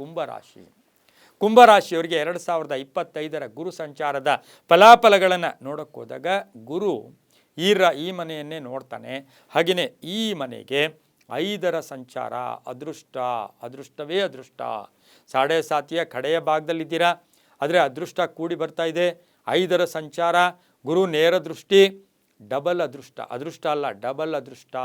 ಕುಂಭರಾಶಿ. ಕುಂಭರಾಶಿಯವರಿಗೆ ಎರಡು ಸಾವಿರದ ಇಪ್ಪತ್ತೈದರ ಗುರು ಸಂಚಾರದ ಫಲಾಫಲಗಳನ್ನು ನೋಡೋಕ್ಕೋದಾಗ ಗುರು ಈ ರ, ಈ ಮನೆಯನ್ನೇ ನೋಡ್ತಾನೆ. ಹಾಗೆಯೇ ಈ ಮನೆಗೆ ಐದರ ಸಂಚಾರ, ಅದೃಷ್ಟ, ಅದೃಷ್ಟವೇ ಅದೃಷ್ಟ. ಸಾಡೆ ಸಾತಿಯ ಕಡೆಯ ಭಾಗದಲ್ಲಿದ್ದೀರಾ? ಆದರೆ ಅದೃಷ್ಟ ಕೂಡಿ ಬರ್ತಾ ಇದೆ. ಐದರ ಸಂಚಾರ, ಗುರು ನೇರ ದೃಷ್ಟಿ, ಡಬಲ್ ಅದೃಷ್ಟ. ಅದೃಷ್ಟ ಅಲ್ಲ, ಡಬಲ್ ಅದೃಷ್ಟ.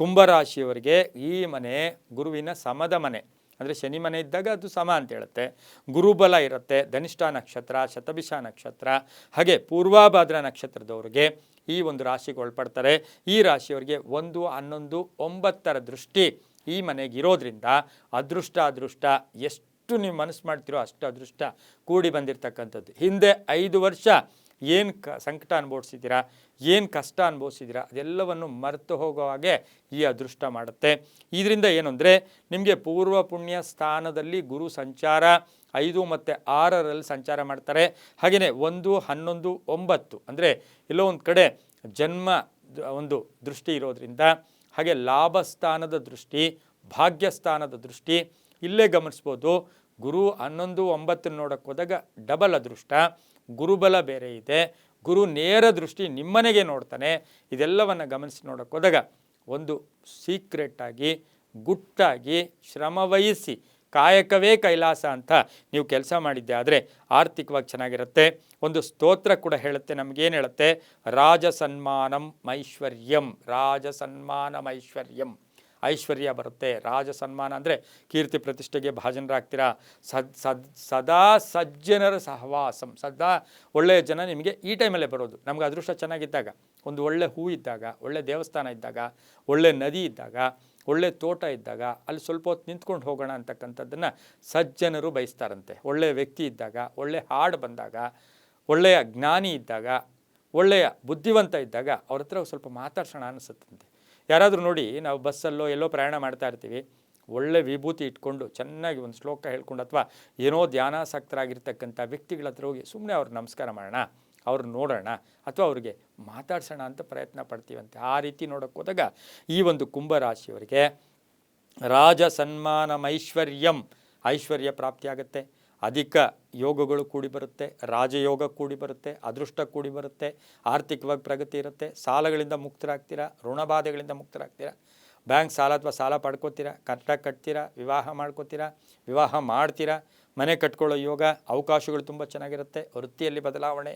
ಕುಂಭರಾಶಿಯವರಿಗೆ ಈ ಮನೆ ಗುರುವಿನ ಸಮದ ಮನೆ. ಅಂದರೆ ಶನಿ ಮನೆ ಇದ್ದಾಗ ಅದು ಸಮ ಅಂತ ಹೇಳುತ್ತೆ. ಗುರುಬಲ ಇರುತ್ತೆ, ಧನಿಷ್ಠ ನಕ್ಷತ್ರ, ಶತಭಿಷ ನಕ್ಷತ್ರ, ಹಾಗೆ ಪೂರ್ವಾಭಾದ್ರ ನಕ್ಷತ್ರದವ್ರಿಗೆ ಈ ಒಂದು ರಾಶಿಗೆ ಒಳಪಡ್ತಾರೆ. ಈ ರಾಶಿಯವರಿಗೆ ಒಂದು, ಹನ್ನೊಂದು, ಒಂಬತ್ತರ ದೃಷ್ಟಿ ಈ ಮನೆಗೆ ಇರೋದ್ರಿಂದ ಅದೃಷ್ಟ ಅದೃಷ್ಟ, ಎಷ್ಟು ನೀವು ಮನಸ್ಸು ಮಾಡ್ತಿರೋ ಅಷ್ಟು ಅದೃಷ್ಟ ಕೂಡಿ ಬಂದಿರತಕ್ಕಂಥದ್ದು. ಹಿಂದೆ ಐದು ವರ್ಷ ಏನು ಕ ಸಂಕಟ ಅನುಭವಿಸಿದ್ದೀರಾ? ಏನು ಕಷ್ಟ ಅನುಭವಿಸಿದ್ದೀರಾ? ಅದೆಲ್ಲವನ್ನು ಮರೆತು ಹೋಗೋ ಹಾಗೆ ಈ ಅದೃಷ್ಟ ಮಾಡುತ್ತೆ. ಇದರಿಂದ ಏನು ಅಂದರೆ ನಿಮಗೆ ಪೂರ್ವ ಪುಣ್ಯ ಸ್ಥಾನದಲ್ಲಿ ಗುರು ಸಂಚಾರ ಐದು ಮತ್ತು ಆರರಲ್ಲಿ ಸಂಚಾರ ಮಾಡ್ತಾರೆ. ಹಾಗೆಯೇ ಒಂದು, ಹನ್ನೊಂದು, ಒಂಬತ್ತು ಅಂದರೆ ಎಲ್ಲೋ ಒಂದು ಕಡೆ ಜನ್ಮ ಒಂದು ದೃಷ್ಟಿ ಇರೋದ್ರಿಂದ, ಹಾಗೆ ಲಾಭ ಸ್ಥಾನದ ದೃಷ್ಟಿ ಭಾಗ್ಯಸ್ಥಾನದ ದೃಷ್ಟಿ, ಇಲ್ಲೇ ಗಮನಿಸ್ಬೋದು. ಗುರು ಹನ್ನೊಂದು ಒಂಬತ್ತನ್ನು ನೋಡೋಕ್ಕೆ ಹೋದಾಗ ಡಬಲ್ ಅದೃಷ್ಟ. ಗುರುಬಲ ಬೇರೆ ಇದೆ. ಗುರು ನೇರ ದೃಷ್ಟಿ ನಿಮ್ಮನೆಗೆ ನೋಡ್ತಾನೆ. ಇದೆಲ್ಲವನ್ನು ಗಮನಿಸಿ ನೋಡೋಕ್ಕೋದಾಗ ಒಂದು ಸೀಕ್ರೆಟ್ಟಾಗಿ ಗುಟ್ಟಾಗಿ ಶ್ರಮವಹಿಸಿ ಕಾಯಕವೇ ಕೈಲಾಸ ಅಂತ ನೀವು ಕೆಲಸ ಮಾಡಿದ್ದೆ ಆದರೆ ಆರ್ಥಿಕವಾಗಿ ಚೆನ್ನಾಗಿರುತ್ತೆ. ಒಂದು ಸ್ತೋತ್ರ ಕೂಡ ಹೇಳುತ್ತೆ, ನಮಗೇನು ಹೇಳುತ್ತೆ? ರಾಜ ಸನ್ಮಾನಂ ಐಶ್ವರ್ಯಂ ರಾಜ ಐಶ್ವರ್ಯಂ. ಐಶ್ವರ್ಯ ಬರುತ್ತೆ. ರಾಜ ಸನ್ಮಾನ ಅಂದರೆ ಕೀರ್ತಿ ಪ್ರತಿಷ್ಠೆಗೆ ಭಾಜನರಾಗ್ತೀರಾ? ಸದ್ ಸದ್, ಸದಾ ಸಜ್ಜನರ ಸಹವಾಸಂ, ಸದಾ ಒಳ್ಳೆಯ ಜನ ನಿಮಗೆ ಈ ಟೈಮಲ್ಲೇ ಬರೋದು. ನಮ್ಗೆ ಅದೃಷ್ಟ ಚೆನ್ನಾಗಿದ್ದಾಗ, ಒಂದು ಒಳ್ಳೆ ಹೂ ಇದ್ದಾಗ, ಒಳ್ಳೆ ದೇವಸ್ಥಾನ ಇದ್ದಾಗ, ಒಳ್ಳೆ ನದಿ ಇದ್ದಾಗ, ಒಳ್ಳೆ ತೋಟ ಇದ್ದಾಗ, ಅಲ್ಲಿ ಸ್ವಲ್ಪ ಹೊತ್ತು ನಿಂತ್ಕೊಂಡು ಹೋಗೋಣ ಅಂತಕ್ಕಂಥದ್ದನ್ನು ಸಜ್ಜನರು ಬಯಸ್ತಾರಂತೆ. ಒಳ್ಳೆಯ ವ್ಯಕ್ತಿ ಇದ್ದಾಗ, ಒಳ್ಳೆ ಹಾಡು ಬಂದಾಗ, ಒಳ್ಳೆಯ ಜ್ಞಾನಿ ಇದ್ದಾಗ, ಒಳ್ಳೆಯ ಬುದ್ಧಿವಂತ ಇದ್ದಾಗ ಅವ್ರ ಹತ್ರ ಸ್ವಲ್ಪ ಮಾತಾಡ್ಸೋಣ ಅನಿಸುತ್ತಂತೆ. ಯಾರಾದರೂ ನೋಡಿ, ನಾವು ಬಸ್ಸಲ್ಲೋ ಎಲ್ಲೋ ಪ್ರಯಾಣ ಮಾಡ್ತಾ ಇರ್ತೀವಿ, ಒಳ್ಳೆ ವಿಭೂತಿ ಇಟ್ಕೊಂಡು ಚೆನ್ನಾಗಿ ಒಂದು ಶ್ಲೋಕ ಹೇಳ್ಕೊಂಡು ಅಥವಾ ಏನೋ ಧ್ಯಾನಾಸಕ್ತರಾಗಿರ್ತಕ್ಕಂಥ ವ್ಯಕ್ತಿಗಳ ಹತ್ರ ಹೋಗಿ ಸುಮ್ಮನೆ ಅವ್ರು ನಮಸ್ಕಾರ ಮಾಡೋಣ, ಅವ್ರನ್ನ ನೋಡೋಣ, ಅಥವಾ ಅವ್ರಿಗೆ ಮಾತಾಡ್ಸೋಣ ಅಂತ ಪ್ರಯತ್ನ ಪಡ್ತೀವಂತೆ. ಆ ರೀತಿ ನೋಡೋಕ್ಕೆ ಹೋದಾಗ ಈ ಒಂದು ಕುಂಭರಾಶಿಯವರಿಗೆ ರಾಜ ಸನ್ಮಾನಮೈಶ್ವರ್ಯಂ ಐಶ್ವರ್ಯ ಪ್ರಾಪ್ತಿಯಾಗುತ್ತೆ. ಅಧಿಕ ಯೋಗಗಳು ಕೂಡಿ ಬರುತ್ತೆ, ರಾಜಯೋಗ ಕೂಡಿ ಬರುತ್ತೆ, ಅದೃಷ್ಟ ಕೂಡಿ ಬರುತ್ತೆ, ಆರ್ಥಿಕವಾಗಿ ಪ್ರಗತಿ ಇರುತ್ತೆ, ಸಾಲಗಳಿಂದ ಮುಕ್ತರಾಗ್ತೀರಾ ಋಣಬಾಧೆಗಳಿಂದ ಮುಕ್ತರಾಗ್ತೀರಾ, ಬ್ಯಾಂಕ್ ಸಾಲ ಅಥವಾ ಸಾಲ ಪಡ್ಕೋತೀರಾ ಕರೆಕ್ಟಾಗಿ ಕಟ್ತೀರಾ, ವಿವಾಹ ಮಾಡ್ಕೋತೀರಾ, ವಿವಾಹ ಮಾಡ್ತೀರಾ, ಮನೆ ಕಟ್ಕೊಳ್ಳೋ ಯೋಗ, ಅವಕಾಶಗಳು ತುಂಬ ಚೆನ್ನಾಗಿರುತ್ತೆ, ವೃತ್ತಿಯಲ್ಲಿ ಬದಲಾವಣೆ,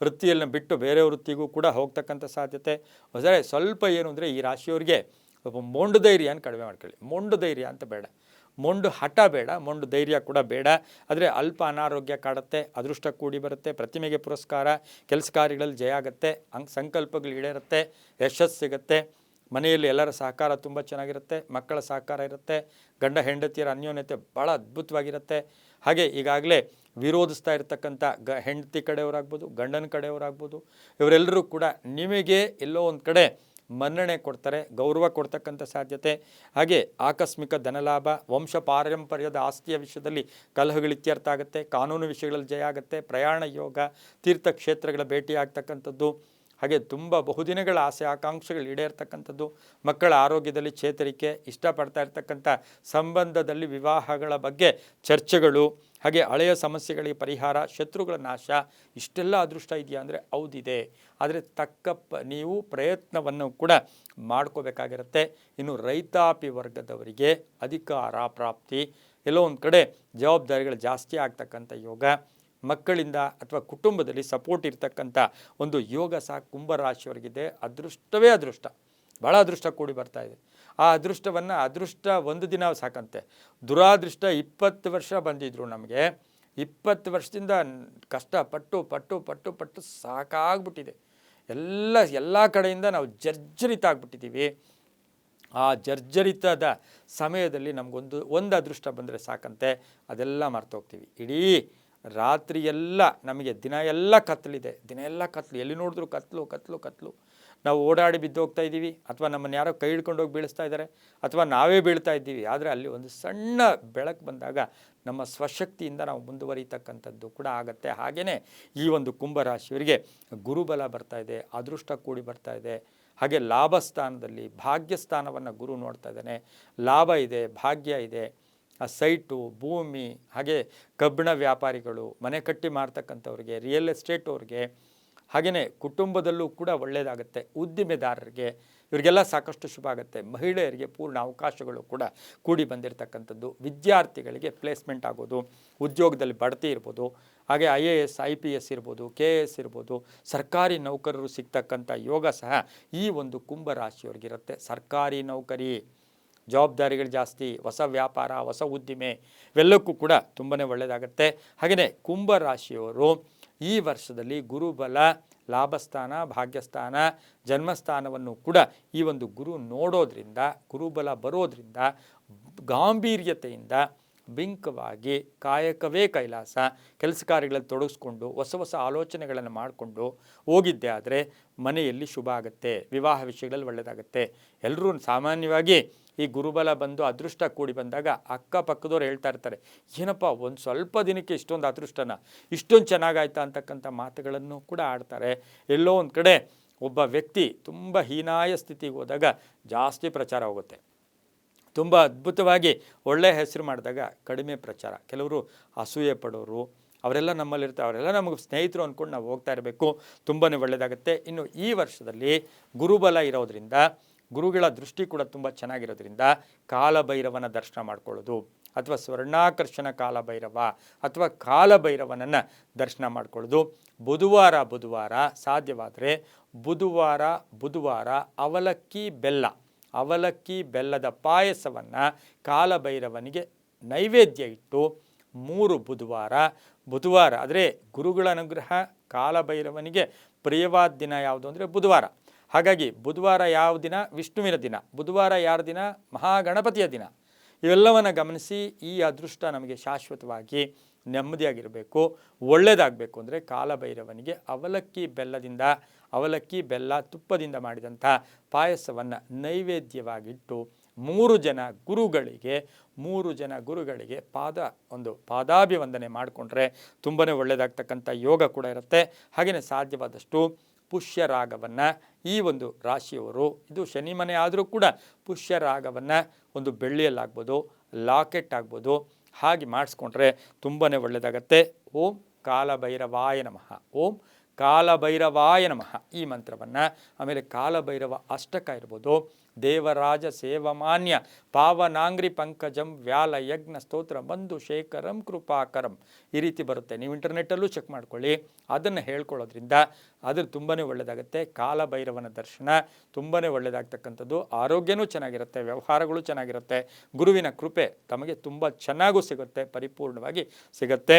ವೃತ್ತಿಯನ್ನು ಬಿಟ್ಟು ಬೇರೆ ವೃತ್ತಿಗೂ ಕೂಡ ಹೋಗ್ತಕ್ಕಂಥ ಸಾಧ್ಯತೆ. ಅಂದರೆ ಸ್ವಲ್ಪ ಏನು ಅಂದರೆ ಈ ರಾಶಿಯವರಿಗೆ ಒಬ್ಬ ಮೊಂಡು ಧೈರ್ಯ ಅಂತ ಕಡಿಮೆ ಮಾಡ್ಕೊಳ್ಳಿ, ಮೊಂಡು ಧೈರ್ಯ ಅಂತ ಬೇಡ. ಮೊಂಡು ಹಠ ಬೇಡ, ಮೊಂಡು ಧೈರ್ಯ ಕೂಡ ಬೇಡ. ಆದರೆ ಅಲ್ಪ ಅನಾರೋಗ್ಯ ಕಾಡುತ್ತೆ, ಅದೃಷ್ಟ ಕೂಡಿ ಬರುತ್ತೆ, ಪ್ರತಿಮೆಗೆ ಪುರಸ್ಕಾರ, ಕೆಲಸ ಕಾರ್ಯಗಳಲ್ಲಿ ಜಯ ಆಗುತ್ತೆ ಅಂಗ್ ಸಂಕಲ್ಪಗಳು ಈಡೇರುತ್ತೆ, ಯಶಸ್ಸು ಸಿಗುತ್ತೆ. ಮನೆಯಲ್ಲಿ ಎಲ್ಲರ ಸಹಕಾರ ತುಂಬ ಚೆನ್ನಾಗಿರುತ್ತೆ, ಮಕ್ಕಳ ಸಹಕಾರ ಇರುತ್ತೆ, ಗಂಡ ಹೆಂಡತಿಯರ ಅನ್ಯೋನ್ಯತೆ ಭಾಳ ಅದ್ಭುತವಾಗಿರುತ್ತೆ. ಹಾಗೆ ಈಗಾಗಲೇ ವಿರೋಧಿಸ್ತಾ ಇರತಕ್ಕಂಥ ಗ, ಹೆಂಡತಿ ಕಡೆಯವರಾಗ್ಬೋದು, ಗಂಡನ ಕಡೆಯವರಾಗ್ಬೋದು, ಇವರೆಲ್ಲರೂ ಕೂಡ ನಿಮಗೆ ಎಲ್ಲೋ ಒಂದು ಕಡೆ ಮನ್ನಣೆ ಕೊಡ್ತಾರೆ, ಗೌರವ ಕೊಡ್ತಕ್ಕಂಥ ಸಾಧ್ಯತೆ. ಹಾಗೆ ಆಕಸ್ಮಿಕ ಧನಲಾಭ, ವಂಶ ಪಾರಂಪರ್ಯದ ಆಸ್ತಿಯ ವಿಷಯದಲ್ಲಿ ಕಲಹಗಳು ಇತ್ಯರ್ಥ ಆಗುತ್ತೆ, ಕಾನೂನು ವಿಷಯಗಳಲ್ಲಿ ಜಯ ಆಗುತ್ತೆ, ಪ್ರಯಾಣ ಯೋಗ ತೀರ್ಥಕ್ಷೇತ್ರಗಳ ಭೇಟಿ ಆಗ್ತಕ್ಕಂಥದ್ದು, ಹಾಗೆ ತುಂಬ ಬಹುದಿನಗಳ ಆಸೆ, ಆಕಾಂಕ್ಷೆಗಳು ಈಡೇರ್ತಕ್ಕಂಥದ್ದು, ಮಕ್ಕಳ ಆರೋಗ್ಯದಲ್ಲಿ ಚೇತರಿಕೆ, ಇಷ್ಟಪಡ್ತಾ ಇರ್ತಕ್ಕಂಥ ಸಂಬಂಧದಲ್ಲಿ ವಿವಾಹಗಳ ಬಗ್ಗೆ ಚರ್ಚೆಗಳು ಹಾಗೆ ಹಳೆಯ ಸಮಸ್ಯೆಗಳಿಗೆ ಪರಿಹಾರ, ಶತ್ರುಗಳ ನಾಶ, ಇಷ್ಟೆಲ್ಲ ಅದೃಷ್ಟ ಇದೆಯಾ ಅಂದರೆ ಹೌದಿದೆ. ಆದರೆ ತಕ್ಕ ನೀವು ಪ್ರಯತ್ನವನ್ನು ಕೂಡ ಮಾಡ್ಕೋಬೇಕಾಗಿರುತ್ತೆ. ಇನ್ನು ರೈತಾಪಿ ವರ್ಗದವರಿಗೆ ಅಧಿಕಾರ ಪ್ರಾಪ್ತಿ, ಎಲ್ಲೋ ಒಂದು ಕಡೆ ಜವಾಬ್ದಾರಿಗಳು ಜಾಸ್ತಿ ಆಗ್ತಕ್ಕಂಥ ಯೋಗ, ಮಕ್ಕಳಿಂದ ಅಥವಾ ಕುಟುಂಬದಲ್ಲಿ ಸಪೋರ್ಟ್ ಇರ್ತಕ್ಕಂಥ ಒಂದು ಯೋಗ ಸಹ ಕುಂಭರಾಶಿಯವರಿಗಿದೆ ಅದೃಷ್ಟವೇ ಅದೃಷ್ಟ. ಭಾಳ ಅದೃಷ್ಟ ಕೂಡಿ ಬರ್ತಾ ಇದೆ. ಆ ಅದೃಷ್ಟವನ್ನು ಅದೃಷ್ಟ ಒಂದು ದಿನ ಸಾಕಂತೆ. ದುರಾದೃಷ್ಟ ಇಪ್ಪತ್ತು ವರ್ಷ ಬಂದಿದ್ರು ನಮಗೆ. ಇಪ್ಪತ್ತು ವರ್ಷದಿಂದ ಕಷ್ಟ, ಪಟ್ಟು ಪಟ್ಟು ಪಟ್ಟು ಸಾಕಾಗ್ಬಿಟ್ಟಿದೆ. ಎಲ್ಲ ಎಲ್ಲ ಕಡೆಯಿಂದ ನಾವು ಜರ್ಜರಿತ ಆಗ್ಬಿಟ್ಟಿದ್ದೀವಿ ಆ ಜರ್ಜರಿತದ ಸಮಯದಲ್ಲಿ ನಮಗೊಂದು, ಒಂದು ಅದೃಷ್ಟ ಬಂದರೆ ಸಾಕಂತೆ. ಅದೆಲ್ಲ ಮರ್ತೋಗ್ತೀವಿ ಇಡೀ ರಾತ್ರಿಯೆಲ್ಲ ನಮಗೆ ದಿನ ಎಲ್ಲ ಕತ್ತಲಿದೆ. ದಿನ ಎಲ್ಲ ಕತ್ತಲು ಎಲ್ಲಿ ನೋಡಿದ್ರು ಕತ್ತಲು ಕತ್ತಲು ಕತ್ಲು. ನಾವು ಓಡಾಡಿ ಬಿದ್ದೋಗ್ತಾ ಇದ್ದೀವಿ, ಅಥವಾ ನಮ್ಮನ್ನು ಯಾರೋ ಕೈ ಹಿಡ್ಕೊಂಡು ಹೋಗಿ ಬೀಳಿಸ್ತಾ ಇದ್ದಾರೆ, ಅಥವಾ ನಾವೇ ಬೀಳ್ತಾ ಇದ್ದೀವಿ, ಆದರೆ ಅಲ್ಲಿ ಒಂದು ಸಣ್ಣ ಬೆಳಕು ಬಂದಾಗ ನಮ್ಮ ಸ್ವಶಕ್ತಿಯಿಂದ ನಾವು ಮುಂದುವರಿತಕ್ಕಂಥದ್ದು ಕೂಡ ಆಗುತ್ತೆ. ಹಾಗೆಯೇ ಈ ಒಂದು ಕುಂಭರಾಶಿಯವರಿಗೆ ಗುರುಬಲ ಬರ್ತಾ ಇದೆ, ಅದೃಷ್ಟ ಕೂಡಿ ಬರ್ತಾ ಇದೆ. ಹಾಗೆ ಲಾಭ ಸ್ಥಾನದಲ್ಲಿ ಭಾಗ್ಯ ಸ್ಥಾನವನ್ನು ಗುರು ನೋಡ್ತಾ ಇದ್ದಾನೆ. ಲಾಭ ಇದೆ, ಭಾಗ್ಯ ಇದೆ. ಆ ಸೈಟು, ಭೂಮಿ, ಹಾಗೆ ಕಬ್ಬಿಣ ವ್ಯಾಪಾರಿಗಳು, ಮನೆ ಕಟ್ಟಿ ಮಾರ್ತಕ್ಕಂಥವ್ರಿಗೆ ರಿಯಲ್ ಎಸ್ಟೇಟ್ ಅವ್ರಿಗೆ ಹಾಗೆಯೇ ಕುಟುಂಬದಲ್ಲೂ ಕೂಡ ಒಳ್ಳೆಯದಾಗುತ್ತೆ ಉದ್ದಿಮೆದಾರರಿಗೆ ಇವರಿಗೆಲ್ಲ ಸಾಕಷ್ಟು ಶುಭ ಆಗುತ್ತೆ. ಮಹಿಳೆಯರಿಗೆ ಪೂರ್ಣ ಅವಕಾಶಗಳು ಕೂಡ ಕೂಡಿ ಬಂದಿರತಕ್ಕಂಥದ್ದು. ವಿದ್ಯಾರ್ಥಿಗಳಿಗೆ ಪ್ಲೇಸ್ಮೆಂಟ್ ಆಗೋದು, ಉದ್ಯೋಗದಲ್ಲಿ ಬಡ್ತಿ ಇರ್ಬೋದು, ಹಾಗೆ I A S, I P S ಇರ್ಬೋದು, ಕೆ ಎ ಎಸ್ ಇರ್ಬೋದು, ಸರ್ಕಾರಿ ನೌಕರರು ಸಿಗ್ತಕ್ಕಂಥ ಯೋಗ ಸಹ ಈ ಒಂದು ಕುಂಭ ರಾಶಿಯವ್ರಿಗಿರುತ್ತೆ ಸರ್ಕಾರಿ ನೌಕರಿ, ಜವಾಬ್ದಾರಿಗಳು ಜಾಸ್ತಿ, ಹೊಸ ವ್ಯಾಪಾರ, ಹೊಸ ಉದ್ದಿಮೆ, ಇವೆಲ್ಲಕ್ಕೂ ಕೂಡ ತುಂಬಾ ಒಳ್ಳೆಯದಾಗುತ್ತೆ ಹಾಗೆಯೇ ಕುಂಭ ರಾಶಿಯವರು ಈ ವರ್ಷದಲ್ಲಿ ಗುರುಬಲ, ಲಾಭಸ್ಥಾನ, ಭಾಗ್ಯಸ್ಥಾನ, ಜನ್ಮಸ್ಥಾನವನ್ನು ಕೂಡ ಈ ಒಂದು ಗುರು ನೋಡೋದ್ರಿಂದ, ಗುರುಬಲ ಬರೋದ್ರಿಂದ, ಗಾಂಭೀರ್ಯತೆಯಿಂದ ಬಿಂಕವಾಗಿ ಕಾಯಕವೇ ಕೈಲಾಸ ಕೆಲಸ ಕಾರ್ಯಗಳಲ್ಲಿ ತೊಡಗಿಸ್ಕೊಂಡು ಹೊಸ ಹೊಸ ಆಲೋಚನೆಗಳನ್ನು ಮಾಡಿಕೊಂಡು ಹೋಗಿದ್ದೆ ಆದರೆ ಮನೆಯಲ್ಲಿ ಶುಭ ಆಗುತ್ತೆ, ವಿವಾಹ ವಿಷಯಗಳಲ್ಲಿ ಒಳ್ಳೆಯದಾಗುತ್ತೆ ಎಲ್ಲರೂ ಸಾಮಾನ್ಯವಾಗಿ ಈ ಗುರುಬಲ ಬಂದು ಅದೃಷ್ಟ ಕೂಡಿ ಬಂದಾಗ ಅಕ್ಕಪಕ್ಕದವ್ರು ಹೇಳ್ತಾ ಇರ್ತಾರೆ, ಏನಪ್ಪ, ಒಂದು ಸ್ವಲ್ಪ ದಿನಕ್ಕೆ ಇಷ್ಟೊಂದು ಅದೃಷ್ಟನ? ಇಷ್ಟೊಂದು ಚೆನ್ನಾಗಾಯ್ತಾ? ಅಂತಕ್ಕಂಥ ಮಾತುಗಳನ್ನು ಕೂಡ ಆಡ್ತಾರೆ. ಎಲ್ಲೋ ಒಂದು ಕಡೆ ಒಬ್ಬ ವ್ಯಕ್ತಿ ತುಂಬ ಹೀನಾಯ ಸ್ಥಿತಿಗೆ ಹೋದಾಗ ಜಾಸ್ತಿ ಪ್ರಚಾರ ಹೋಗುತ್ತೆ. ತುಂಬ ಅದ್ಭುತವಾಗಿ ಒಳ್ಳೆಯ ಹೆಸರು ಮಾಡಿದಾಗ ಕಡಿಮೆ ಪ್ರಚಾರ. ಕೆಲವರು ಅಸೂಯೆ ಪಡೋರು, ಅವರೆಲ್ಲ ನಮ್ಮಲ್ಲಿರ್ತಾರೆ, ಅವರೆಲ್ಲ ನಮಗೆ ಸ್ನೇಹಿತರು ಅಂದ್ಕೊಂಡು ನಾವು ಹೋಗ್ತಾ ಇರಬೇಕು ತುಂಬಾ ಒಳ್ಳೆಯದಾಗುತ್ತೆ ಇನ್ನು ಈ ವರ್ಷದಲ್ಲಿ ಗುರುಬಲ ಇರೋದ್ರಿಂದ ಗುರುಗಳ ದೃಷ್ಟಿ ಕೂಡ ತುಂಬ ಚೆನ್ನಾಗಿರೋದ್ರಿಂದ ಕಾಲಭೈರವನ ದರ್ಶನ ಮಾಡ್ಕೊಳ್ಳೋದು, ಅಥವಾ ಸ್ವರ್ಣಾಕರ್ಷಣ ಕಾಲಭೈರವ, ಅಥವಾ ಕಾಲಭೈರವನನ್ನು ದರ್ಶನ ಮಾಡ್ಕೊಳ್ಳೋದು. ಬುಧವಾರ ಬುಧವಾರ ಸಾಧ್ಯವಾದರೆ ಬುಧವಾರ ಬುಧವಾರ ಅವಲಕ್ಕಿ ಬೆಲ್ಲ, ಅವಲಕ್ಕಿ ಬೆಲ್ಲದ ಪಾಯಸವನ್ನು ಕಾಲಭೈರವನಿಗೆ ನೈವೇದ್ಯ ಇಟ್ಟು ಮೂರು ಬುಧವಾರ ಬುಧವಾರ ಆದರೆ ಗುರುಗಳ ಅನುಗ್ರಹ, ಕಾಲಭೈರವನಿಗೆ ಪ್ರಿಯವಾದ ದಿನ ಯಾವುದು ಅಂದರೆ ಬುಧವಾರ. ಹಾಗಾಗಿ ಬುಧವಾರ ಯಾವ ದಿನ? ವಿಷ್ಣುವಿನ ದಿನ. ಬುಧವಾರ ಯಾರ ದಿನ? ಮಹಾಗಣಪತಿಯ ದಿನ. ಇವೆಲ್ಲವನ್ನು ಗಮನಿಸಿ ಈ ಅದೃಷ್ಟ ನಮಗೆ ಶಾಶ್ವತವಾಗಿ ನೆಮ್ಮದಿಯಾಗಿರಬೇಕು. ಒಳ್ಳೆಯದಾಗಬೇಕು ಅಂದರೆ ಕಾಲಭೈರವನಿಗೆ ಅವಲಕ್ಕಿ ಬೆಲ್ಲದಿಂದ, ಅವಲಕ್ಕಿ ಬೆಲ್ಲ ತುಪ್ಪದಿಂದ ಮಾಡಿದಂಥ ಪಾಯಸವನ್ನು ನೈವೇದ್ಯವಾಗಿಟ್ಟು ಮೂರು ಜನ ಗುರುಗಳಿಗೆ, ಮೂರು ಜನ ಗುರುಗಳಿಗೆ ಪಾದ, ಒಂದು ಪಾದಾಭಿವಂದನೆ ಮಾಡಿಕೊಂಡ್ರೆ ತುಂಬಾ ಒಳ್ಳೆಯದಾಗ್ತಕ್ಕಂಥ ಯೋಗ ಕೂಡ ಇರುತ್ತೆ. ಹಾಗೆಯೇ ಸಾಧ್ಯವಾದಷ್ಟು ಪುಷ್ಯರಾಗವನ್ನು ಈ ಒಂದು ರಾಶಿಯವರು. ಇದು ಶನಿ ಮನೆ ಆದರೂ ಕೂಡ ಪುಷ್ಯ ರಾಗವನ್ನು ಒಂದು ಬೆಳ್ಳಿಯಲ್ಲಾಗ್ಬೋದು, ಲಾಕೆಟ್ ಆಗ್ಬೋದು, ಹಾಗೆ ಮಾಡಿಸ್ಕೊಂಡ್ರೆ ತುಂಬಾ ಒಳ್ಳೆಯದಾಗತ್ತೆ ಓಂ ಕಾಲಭೈರವಾಯ ನಮಃ. ಓಂ ಕಾಲಭೈರವಾಯ ನಮಃ. ಈ ಮಂತ್ರವನ್ನು ಆಮೇಲೆ ಕಾಲಭೈರವ ಅಷ್ಟಕ ಇರ್ಬೋದು. ದೇವರಾಜ ಸೇವಮಾನ್ಯ ಪಾವನಾಂಗ್ರಿ ಪಂಕಜಂ ವ್ಯಾಲ ಯಜ್ಞ ಸ್ತೋತ್ರ ಬಂಧು ಶೇಖರಂ ಕೃಪಾಕರಂ. ಈ ರೀತಿ ಬರುತ್ತೆ. ನೀವು ಇಂಟರ್ನೆಟ್ಟಲ್ಲೂ ಚೆಕ್ ಮಾಡ್ಕೊಳ್ಳಿ. ಅದನ್ನು ಹೇಳ್ಕೊಳ್ಳೋದ್ರಿಂದ ಅದ್ರ ತುಂಬಾ ಒಳ್ಳೆಯದಾಗುತ್ತೆ ಕಾಲಭೈರವನ ದರ್ಶನ ತುಂಬಾ ಒಳ್ಳೆಯದಾಗ್ತಕ್ಕಂಥದ್ದು ಆರೋಗ್ಯನೂ ಚೆನ್ನಾಗಿರುತ್ತೆ. ವ್ಯವಹಾರಗಳು ಚೆನ್ನಾಗಿರುತ್ತೆ. ಗುರುವಿನ ಕೃಪೆ ತಮಗೆ ತುಂಬ ಚೆನ್ನಾಗೂ ಸಿಗುತ್ತೆ. ಪರಿಪೂರ್ಣವಾಗಿ ಸಿಗುತ್ತೆ.